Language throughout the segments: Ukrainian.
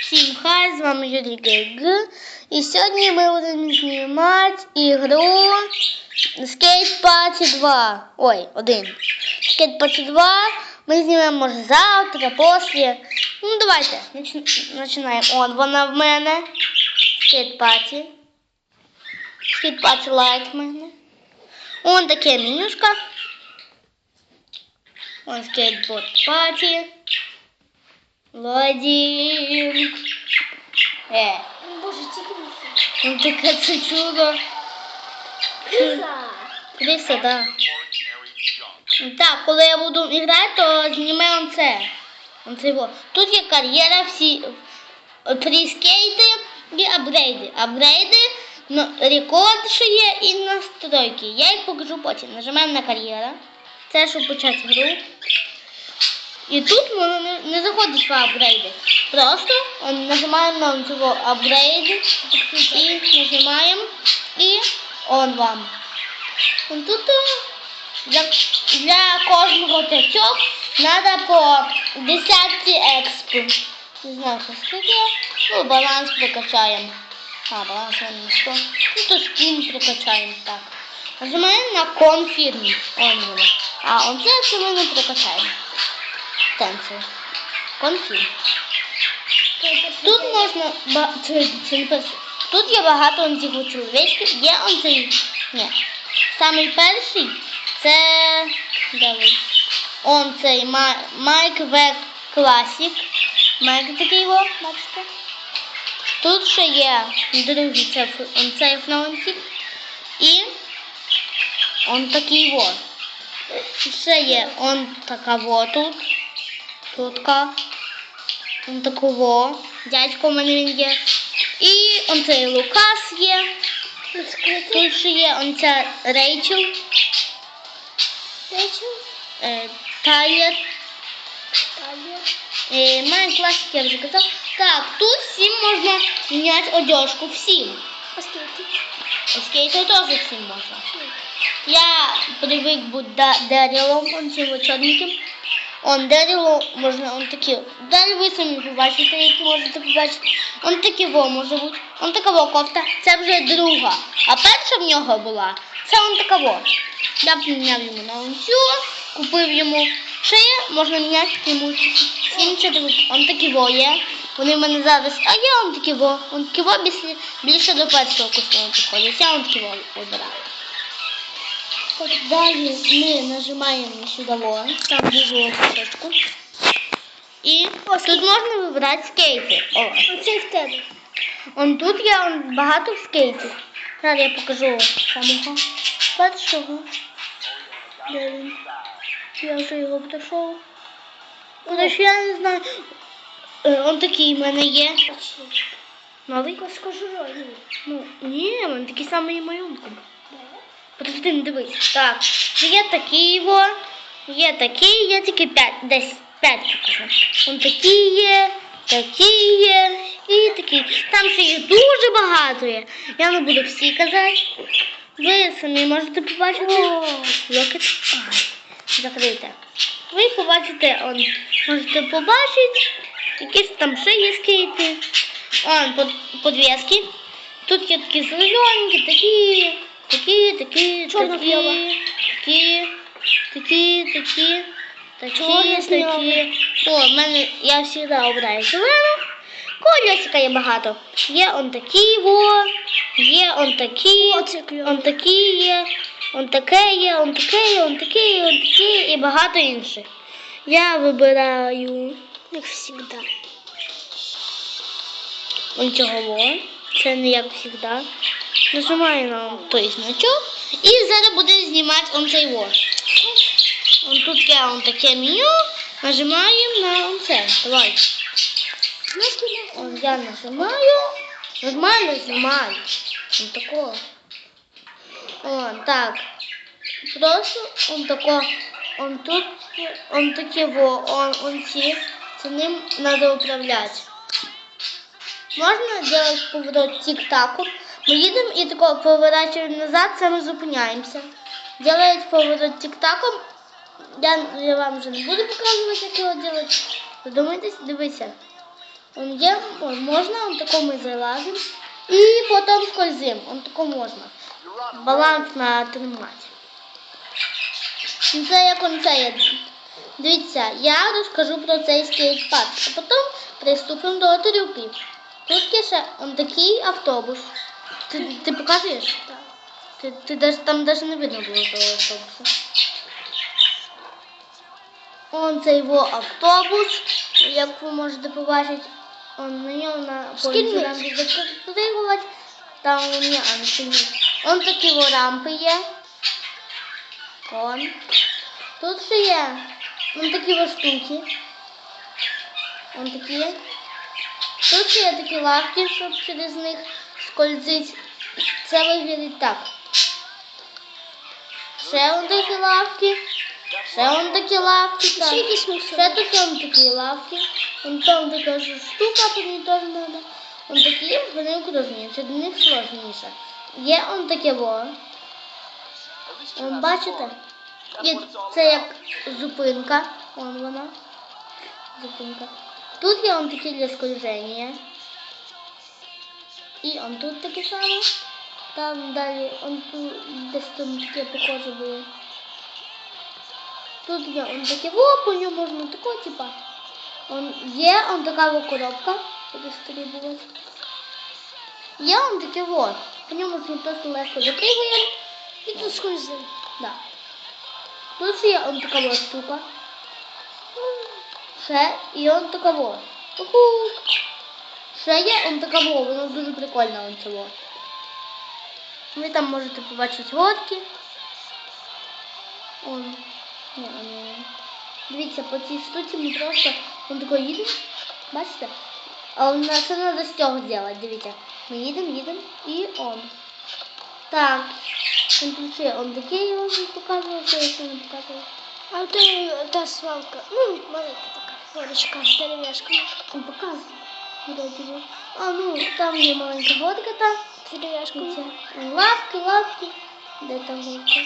Всім хай, з вами Юрій Гейг. І сьогодні ми будемо знімати ігру Skate Party 2. Ой, один. Skate Party 2. Ми знімемо завтра, після. Ну, давайте. Починаємо. Он вона в мене. Skate Party. Skate Party Light в мене. Он таке менюшка. Он Skateboard Party. Лодінг. Е, Боже, тільки не ну таке це чудо. Крisa. Криса, да. Так, коли я буду грати, то зніме он це. Он це його. Тут є кар'єра, всі фріскейти і апгрейди. Апгрейди, рекорд, що є, і настройки. Я їх покажу потім. Нажимаємо на кар'єра. Це щоб почати гру. І тут воно не, не заходить в апгрейди. Просто нажимаємо на цього апгрейд і нажимаємо і он вам. Тут е, для, для кожного п'ятьох треба по 10 експу. Не знаю, що скільки. Ну, баланс прокачаємо. А, баланс не 100. Ну, то скін прокачаємо так. Нажимаємо на конфірм. Он. А, оце це ми не прокачаємо. Тенцел. Конфірм. Тут можна. Тут є багато он цих чоловічків. Є он цей. Ні. Самий перший це. Де? Он цей Майк В Класік. Майк такий його, бачите? Тут ще є другий це он цей фронтик. І он такий во. Ще є он така во тут. Тутка. Он такого. Дядько в мене він є. І он цей Лукас є. Тут ще є он ця Рейчел. Речі. Е, Тайлер. Талія. Е, Майн класик я вже казав. Так, тут всім можна міняти одежку. Всім. А скільки? Скейтер теж всім можна. Я привик бути да- деревом, он цим чорненьким. Он дерево можна, он такі. Далі ви самі побачите, які можете побачити. Он такі во може бути. Он така во кофта. Це вже друга. А перша в нього була. Це он така во. Я поміняв йому на цю, купив йому. Ще є, можна міняти йому сім. Он такі во є. Вони в мене зараз. А я он такі во. Он такі во більше до першого костюму підходять. Я он такі во обираю. Так, далі ми нажимаємо сюди во, там внизу кусочку. І ось тут можна вибрати скейти. О, Оце в тебе. он тут є он, багато скейтів. Зараз я покажу самого першого. Де він? Я вже його пройшов. Тому що я не знаю. Е, Он такий в мене є. Новий? Скажу, Ну, ні, він такий самий і малюнком. Не дивись. Так, є такі його, є такі, є тільки п'ять, десь п'ять покажу. Вон такі є, такі є і такі. Там ще їх дуже багато є. Я не буду всі казати. Ви самі можете побачити. Локет. Ай, закрийте. Ви побачите, он, можете побачити, якісь там ще є скейти. Он под, подвески. Тут є такі зелененькі, такі, такі, такі, такі, такі, такі, такі, такі, такі. О, в мене я завжди обираю зелену. Кольосика є багато. Є он такі во, є он такі, он такі є, он таке є, он таке є, он таке є, он такі і багато інших. Я вибираю Як завжди. он цього во. Це не як завжди. Нажимаю на той значок і зараз буде знімати он цей во. Он тут є он таке меню. Нажимаємо на он це. Давай. Я нажимаю. Нормально знімаю. Он такого. Он так. Просто он тако. Он тут, он таке во, он, он ці. Це ним треба управляти. Можна делать поворот тик-таку. Ми їдемо і тако поворачуємо назад, ми зупиняємося. Делають поворот тик-таком. Я, я вам вже не буду показувати, як його делать. Задумайтесь, дивися. Он є, можна, он тако ми залазимо. І потім скользимо. Он тако можна. Баланс на тримати. Ну, Це як он це є. Дивіться, я розкажу про цей скейт-парк, а потім приступимо до трюків. Тут є ще он такий автобус. Ти, ти показуєш? Так. Ти, ти даже, там навіть не видно було того автобуса. Он це його автобус, як ви можете побачити. Он на ньому на Скільки? полі нам. Там у мене а. Он такі во рампи є. Он. Тут ще є. Он такі во штуки. Он такі є. Тут ще є такі лавки, щоб через них скользить. Це виглядить так. Ще он такі лавки. Ще он такі лавки. Так. Ще тут он такі лавки. Вон там така ж штука, по ній теж треба. Он такі, вони окружні, це для них сложніше. Є он таке во. Он, бачите? І це як зупинка. Вон вона. Зупинка. Тут є он такі для скольження. І он тут таке саме. Там далі, он тут десь там таке похоже було. Тут є он таке во, по ньому можна тако, типа. Он є он така коробка, буде стрибувати. Є он таке во. По ньому можна просто легко запригуємо. І тут скользимо. Да. Тут є он така во штука. Ще і он така во. Уху. Ще є он така во, воно дуже прикольно он це во. Ви там можете побачити водки. Он. Ні, ні. Дивіться, по цій штуці ми просто он такой їдемо. Бачите? А у нас це треба з цього зробити. Дивіться. Ми їдемо, їдемо і он. Так. Он тут ще он такий його вже показував, що я ще не показував. А то та свалка. Ну, маленька така. Горочка з дерев'яшками. Он показує. Вроді. А, ну, там є маленька водка там. З лавки, лавки. Де там горка?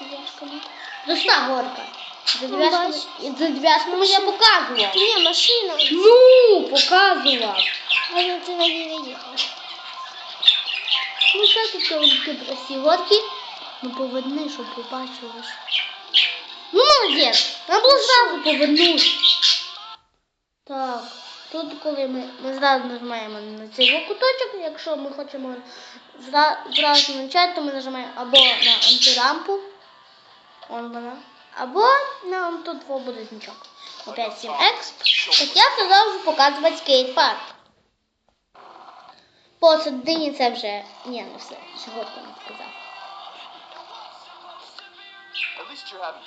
Дерев'яшками. Пуста горка. За Ну, дерев'яшками, я показував. Ні, машина. Ну, показував. Але ти не їхав. Ну, все вони такі прості горки. Ну, поверни, щоб побачили. ж. Ну, молодець. Треба було зразу повернути. Так, тут коли ми, ми зразу нажимаємо на цей куточок, якщо ми хочемо зра, зразу почати, то ми нажимаємо або на антирампу, он вона, або на он тут буде значок. Опять 7X. Так я продовжу показувати скейт-парк. Посередині це вже, ні, не все, горку не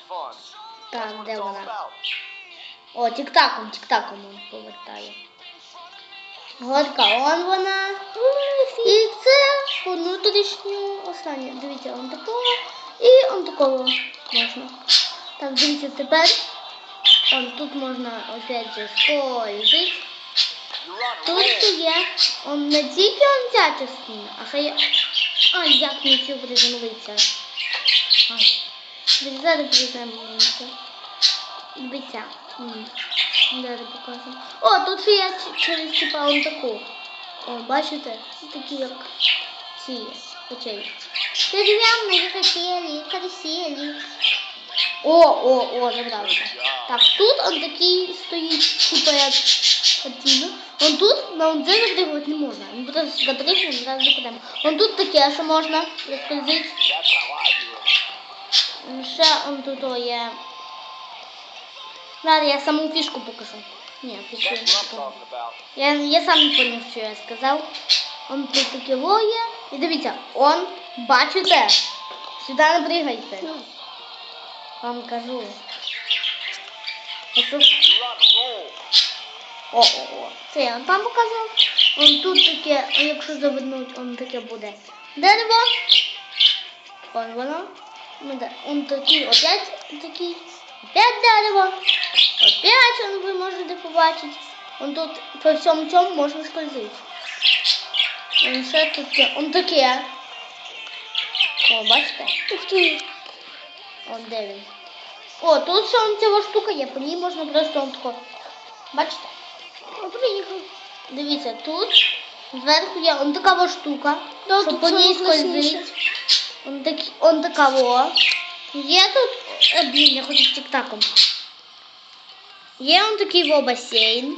fun. Так, де вона? О, тік-таком, тік-таком він повертає. Горка, он вона. І це внутрішню останнє. Дивіться, он такого. І он такого можна. Так, дивіться, тепер. Он тут можна опять же скользить. Тут є. Он не тільки он ця частина, а ще. А, як не цю приземлиться. Зараз приземлиться. Дивіться. М. Зараз. О, тут є через типа он таку. О, бачите? Такі як ці очей. Дерев'яні хотіли, красиві. О, о, о, забрався. Так, тут он такий стоїть, типа як картина. Он тут, на он це запрыгувати не можна. Він буде запрыгнути, зараз закидемо. Он тут таке, що можна it. Ще он тут є. Зараз я саму фішку покажу. Ні, фішку я не about. Я, я сам не поняв, що я сказав. Он тут таке во є. І дивіться, он, бачите? Сюди не пригайте. Вам кажу. Ось тут You're on a roll. О, о, о. Це я вам там показав. Он тут таке, якщо завернуть, он таке буде. Дерево. Он воно. Ну. Он такий, опять такий. Опять дерево. Опять он ви можете побачити. Он тут по всьому цьому можна скользити. Он ще таке. Он таке. О, бачите? Ух ти. Он де він. О, тут ще он ця штука є, по ній можна просто он тако. Бачите? О, приїхав. дивіться, тут зверху є он така во штука, Да, щоб тут по ній саме класніше. скользить. Он, такі, он така во. Є тут, е, блін, я хочу з тік-таком. Є он такий во басейн.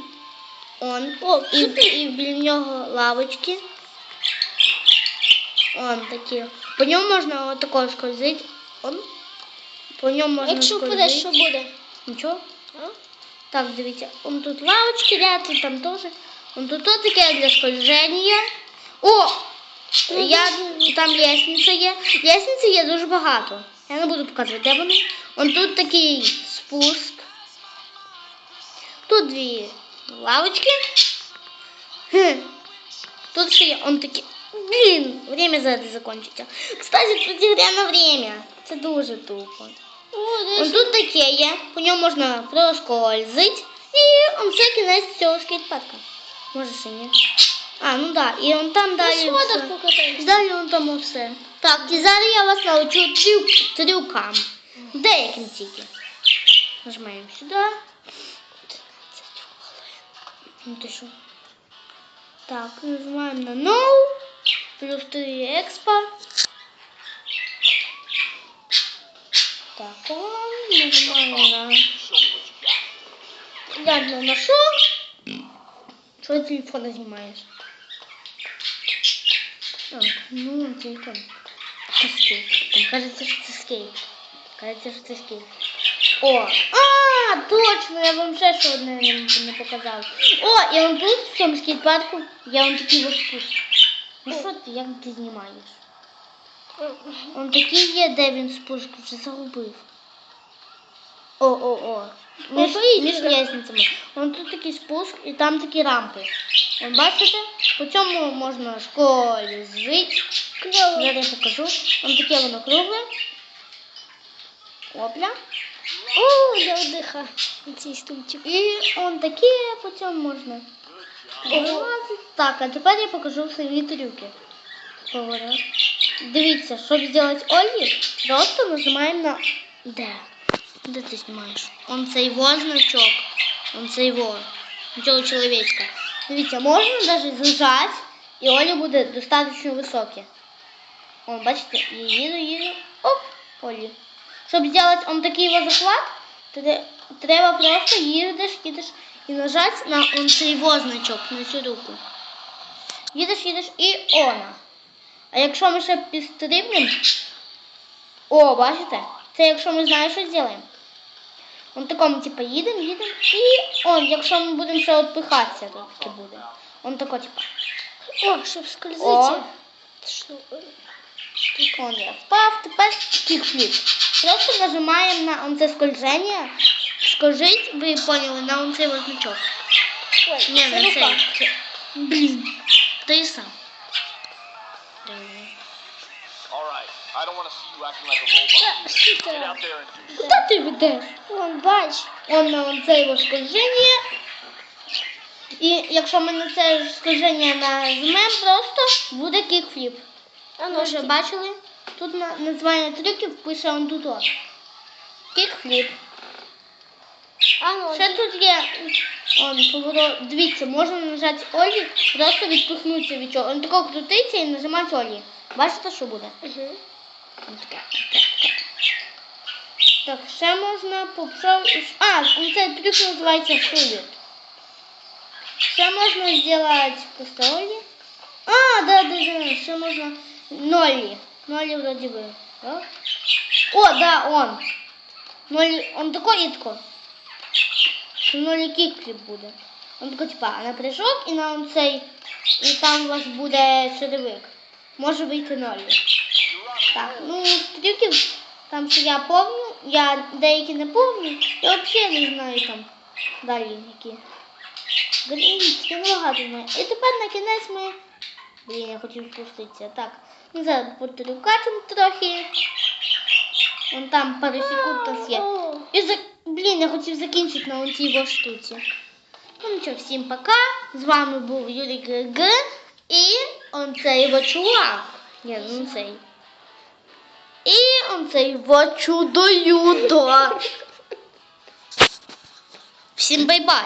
Он. О, І, і біля нього лавочки. Он такі. По ньому можна отако скользити. Он. По ньому можна Якщо скользити. впадеш, що буде? Нічого. А? Так, дивіться, он тут лавочки ряд, і там теж. Он тут то таке для скольження. О! Я, там лестниця є. Лестниці є дуже багато. Я не буду показувати, де вони. Он тут такий спуск. Тут дві лавочки. Хм. Тут ще є он такі. Блін, время зараз закончиться. Кстати, тут на время. Це дуже тупо. О, Он десь. тут таке є, по ньому можна проскользити. І он це кінець цього скейтпарка. Може ще ні. А, ну да, і он там На далі. сходах все. покатаємося. Далі он там все. Так, і зараз я вас научу трюк, трюкам. Деяким тільки. Нажимаємо сюди. Ну ти що? Так, нажимаємо на No. Плюс 3 експа. Так, нажимаємо на... Я не нашел. Что телефон снимаешь? А, ну, телефон. Это скейт. Там кажется, что это скейт. Кажется, что это скейт. О! А, точно, я вам ще що одне не, не показав. О, і он тут, в цьому скейт-парку, я вам такий вот спуск. Ну що ти, як ти знімаєш? Он такий є, де він спуск вже загубив. О, о, о. Між, поїдь між сюди. лестницями. Вон тут такий спуск і там такі рампи. Вон бачите? По цьому можна скользити. Кльово. Зараз я покажу. Вон таке воно кругле. Опля. О, я вдиха. Цей стульчик. І он таке по цьому можна. Лазити. Так, а тепер я покажу свої трюки. Поворот. Дивіться, щоб зробити Олі, просто нажимаємо на де? Де ти знімаєш? Он цей во значок. Он цей во. Цього чоловічка. Дивіться, можна навіть зажати, і Олі буде достатньо високе. О, бачите, і їду, їду. Оп, Олі. Щоб зробити он такий во захват, тре- треба просто їдеш, їдеш і нажати на он цей во значок, на цю руку. Їдеш, їдеш і она. А якщо ми ще підстрибнемо, о, бачите? Це якщо ми знаємо, що зробимо. Он такому, типу, їдемо, їдемо, і он, якщо ми будемо ще відпихатися, то таке буде. Он тако, типу, О, щоб скользити. О. Що? Так он я впав, тепер кікфліп. Просто нажимаємо на он це скольження. Скольжить, ви поняли, на он цей вот значок. Ой, Ні, це на цей. Блін. Ти сам. Get ти? ведеш? Вон, бач. Он на он це його скольження. І якщо ми на це скольження нажмемо, просто буде кікфліп. А Ви вже ножки. бачили? Тут на названня трюків пише он тут. о. Кікфліп. А ножки. Ще тут є он, поворот. Дивіться, можна нажати Олі, просто відпихнутися від цього. Он тако крутиться і нажимати Олі. Бачите, що буде? Угу. Он таке. Так, ще можна попробувати. А, он цей трюк називається фуліт. Ще можна зробити просто Олі. А, да, да, да, ще можна нолі. Нолі вроді би. Да? О, да, он. Нолі, он такой тако. Що нолі кікфліп буде. Он такой, типа, на прыжок і на он цей, і там у вас буде черевик. Може вийти нолі. Так, ну трюків там що я помню, я деякі не помню, я взагалі не знаю там далі які. Блін, я небагато знаю. І тепер на кінець ми. Я хотів спуститися. Так, ну зараз потрюкачемо трохи. Вон там пару секунд у нас є. О, І за... Блін, я хотів закінчити на цій його штуці. Ну нічого, всім пока. З вами був Юрій ГГ і он цей його чувак. Ні, ну цей. І он цей його чудо-юдо. Всім бай-бай.